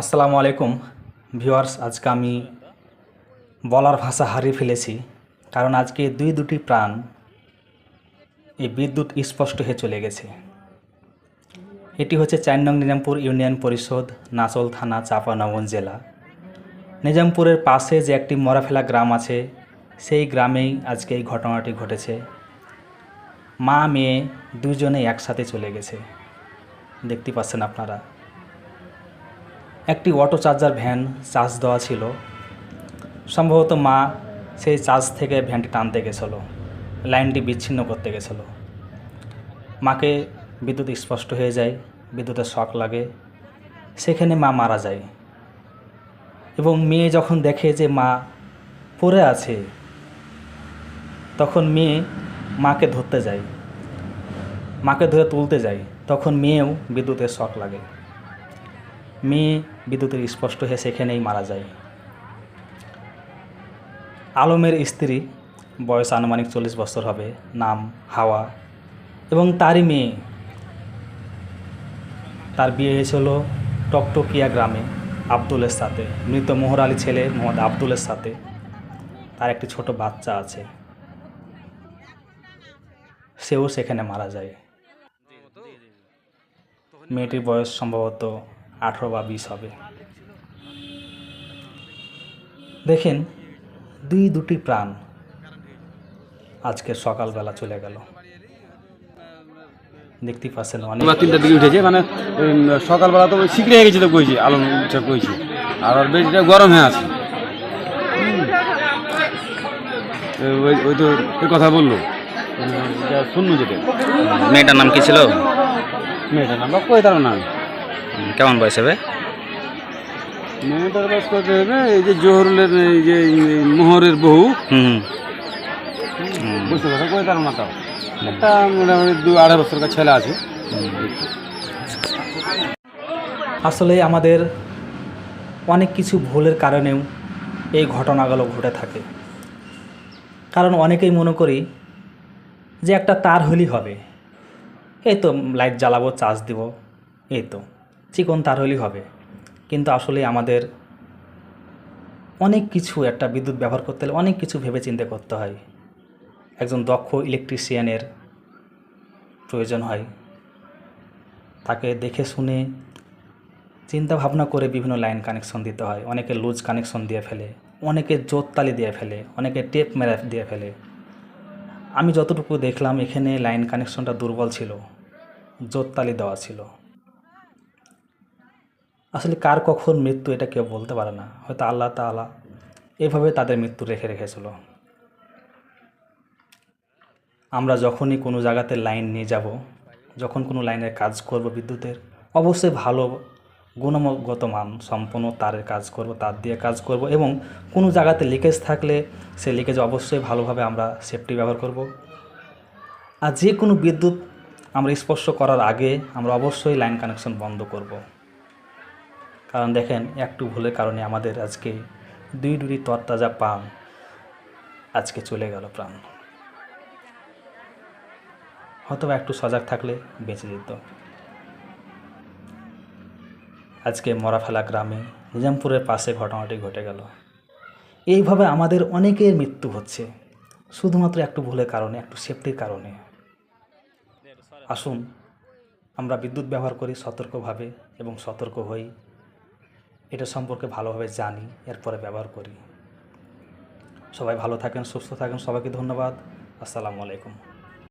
আসসালামু আলাইকুম। ভিউয়ার্স, আজকে আমি বলার ভাষা হারিয়ে ফেলেছি, কারণ আজকে দুই দুটি প্রাণ এই বিদ্যুৎ স্পষ্ট হয়ে চলে গেছে। এটি হচ্ছে চার নং নিজামপুর ইউনিয়ন পরিষদ, নাচল থানা চাঁপানগঞ্জ জেলা। নিজামপুরের পাশে যে একটি মরাফেলা গ্রাম আছে, সেই গ্রামেই আজকে এই ঘটনাটি ঘটেছে। মা, মেয়ে দুজনেই একসাথে চলে গেছে। দেখতে পাচ্ছেন আপনারা। একটি অটো চার্জার ভ্যান চার্জ দেওয়া ছিল। সম্ভবত মা সেই চার্জ থেকে ভ্যানটি টানতে গেছিল, লাইনটি বিচ্ছিন্ন করতে গেছিল। মাকে বিদ্যুৎ স্পষ্ট হয়ে যায় বিদ্যুতের শখ লাগে। সেখানে মা মারা যায় এবং মেয়ে যখন দেখে যে মা পড়ে আছে, তখন মেয়ে মাকে ধরতে যায়। মাকে ধরে তুলতে যায়, তখন মেয়েও বিদ্যুতের শখ লাগে। মেয়ে বিদ্যুতের স্পষ্ট হয়ে সেখানেই মারা যায়। আলমের স্ত্রী, বয়স আনুমানিক চল্লিশ বছর হবে, নাম হাওয়া। এবং তারই মেয়ে, তার বিয়ে হয়েছিল টকটকিয়া গ্রামে আব্দুলের সাথে। মৃত মোহর আলী ছেলে মোহাম্মদ আব্দুলের সাথে। তার একটি ছোট বাচ্চা আছে। সেও সেখানে মারা যায়। মেয়েটির বয়স সম্ভবত আঠেরো বা বিশ হবে। দেখেন দুই দুটি প্রাণ আজকে সকালবেলা চলে গেল। দেখতে পাচ্ছেন অনেক তিনটার দিকে উঠেছে মানে সকালবেলা তো হয়ে গেছে তো কইছি আলো উঠে কইছি। আর ওর বেশিটা গরম হয়ে আছে। ওই ওই তো ওই কথা বলল। শুনলো যেতে মেয়েটার নাম কি ছিল? মেয়েটার নাম বা কই তার নাম? কেমন বয়স হবে? মেয়েটার বাস করতে হবে এই যে জহরুলের এই যে মোহরের বহু হুম হুম। বুঝতে পারছ? কই তার না একটা মোটামুটি দু আড়াই ছেলে আছে। আসলে আমাদের অনেক কিছু ভুলের কারণেও এই ঘটনাগুলো ঘটে থাকে। কারণ অনেকেই মনে করি যে একটা তার হলেই হবে। এই তো লাইট জ্বালাবো চার্জ দিব এই তো। চিকন তার হলেই হবে। কিন্তু আসলে আমাদের অনেক কিছু একটা বিদ্যুৎ ব্যবহার করতে হলে অনেক কিছু ভেবে চিন্তে করতে হয়। একজন দক্ষ ইলেকট্রিশিয়ানের প্রয়োজন হয়। তাকে দেখে শুনে চিন্তা ভাবনা করে বিভিন্ন লাইন কানেকশন দিতে হয়। অনেকে লুজ কানেকশন দিয়ে ফেলে, অনেকে জোরতালি দিয়ে ফেলে, অনেকে টেপ মেরে দিয়ে ফেলে। আমি যতটুকু দেখলাম, এখানে লাইন কানেকশনটা দুর্বল ছিল জোরতালি দেওয়া ছিল। আসলে কার কখন মৃত্যু এটা কেউ বলতে পারে না। হয়তো আল্লাহ তাআলা এভাবে তাদের মৃত্যু রেখে রেখেছিল। আমরা যখনই কোনো জায়গাতে লাইন নিয়ে যাব, যখন কোনো লাইনের কাজ করব বিদ্যুতের, অবশ্যই ভালো গুণগত মান সম্পন্ন তারের কাজ করব, তার দিয়ে কাজ করব এবং কোনো জায়গাতে লিকেজ থাকলে সেই লিকেজ অবশ্যই ভালোভাবে আমরা সেফটি ব্যবহার করব। আর যে কোনো বিদ্যুৎ আমরা স্পর্শ করার আগে আমরা অবশ্যই লাইন কানেকশন বন্ধ করব। কারণ দেখেন একটু ভুলের কারণে আমাদের আজকে দুই দুটি তরতাজা পান আজকে চলে গেল প্রাণ। হয়তো একটু সজাগ থাকলে বেঁচে যেত। আজকে মরাফেলা গ্রামে নিজামপুরের পাশে ঘটনাটি ঘটে গেল। এইভাবে আমাদের অনেকের মৃত্যু হচ্ছে, শুধুমাত্র একটু ভুলের কারণে একটু সেফটির কারণে। আসুন, আমরা বিদ্যুৎ ব্যবহার করি সতর্কভাবে এবং সতর্ক হই। এটা সম্পর্কে ভালোভাবে জানি, এরপরে ব্যবহার করি। সবাই ভালো থাকেন, সুস্থ থাকেন, সবাইকে ধন্যবাদ। আসসালামু আলাইকুম।